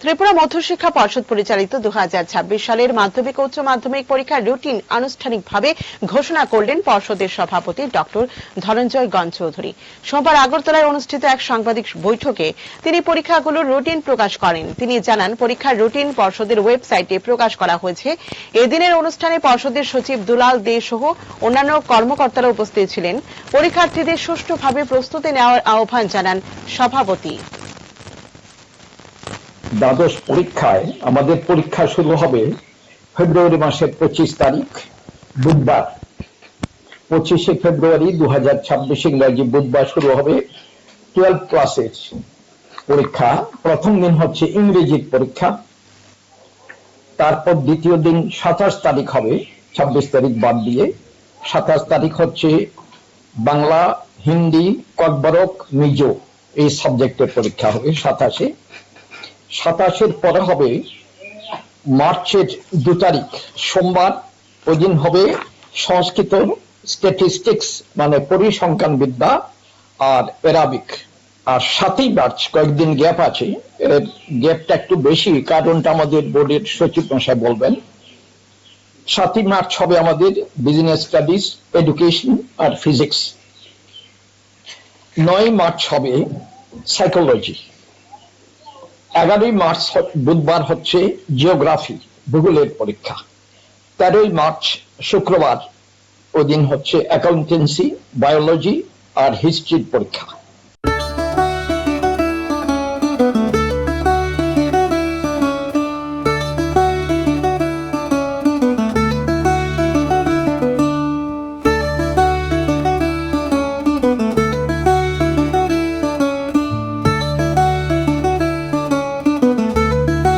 ত্রিপুরা মধ্যশিক্ষা পর্ষদ পরিচালিত দু হাজার ছাব্বিশ সালের মাধ্যমিক উচ্চ মাধ্যমিক পরীক্ষার রুটিন আনুষ্ঠানিকভাবে ঘোষণা করলেন পর্ষদের সভাপতি ডক্টর ধনঞ্জয় গণ চৌধুরী সোমবার আগরতলায় অনুষ্ঠিত এক সাংবাদিক বৈঠকে তিনি পরীক্ষাগুলোর রুটিন প্রকাশ করেন। তিনি জানান, পরীক্ষার রুটিন পর্ষদের ওয়েবসাইটে প্রকাশ করা হয়েছে। এদিনের অনুষ্ঠানে পর্ষদের সচিব দুলাল দে সহ অন্যান্য কর্মকর্তারা উপস্থিত ছিলেন। পরীক্ষার্থীদের সুষ্ঠুভাবে প্রস্তুতি নেওয়ার আহ্বান জানান সভাপতি। দ্বাদশ পরীক্ষায় আমাদের পরীক্ষা শুরু হবে ফেব্রুয়ারি মাসের পঁচিশ তারিখ, বুধবার। পঁচিশে ফেব্রুয়ারি দু হাজার ছাব্বিশ ইংরাজি বুধবার শুরু হবে টুয়েলভ ক্লাসের পরীক্ষা। প্রথম দিন হচ্ছে ইংরেজির পরীক্ষা। তারপর দ্বিতীয় দিন সাতাশ তারিখ হবে, ছাব্বিশ তারিখ বাদ দিয়ে। সাতাশ তারিখ হচ্ছে বাংলা, হিন্দি ককবরক মিজো এই সাবজেক্টের পরীক্ষা হবে সাতাশে। সাতাশের পরে হবে মার্চের দু তারিখ। সোমবার ওই দিন হবে সংস্কৃত স্ট্যাটিস্টিক্স মানে পরিসংখ্যান বিদ্যা আর এরাবিক আর সাতই মার্চ, কয়েকদিন গ্যাপ আছে। এর গ্যাপটা একটু বেশি, কারণটা আমাদের বোর্ডের সচিব মশাই বলবেন। সাতই মার্চ হবে আমাদের বিজনেস স্টাডিজ এডুকেশন আর ফিজিক্স নয় মার্চ হবে সাইকোলজি এগারোই মার্চ বুধবার হচ্ছে জিওগ্রাফি, ভূগোলের পরীক্ষা। তেরোই মার্চ, শুক্রবার ওই দিন হচ্ছে অ্যাকাউন্টেন্সি বায়োলজি আর হিস্ট্রির পরীক্ষা।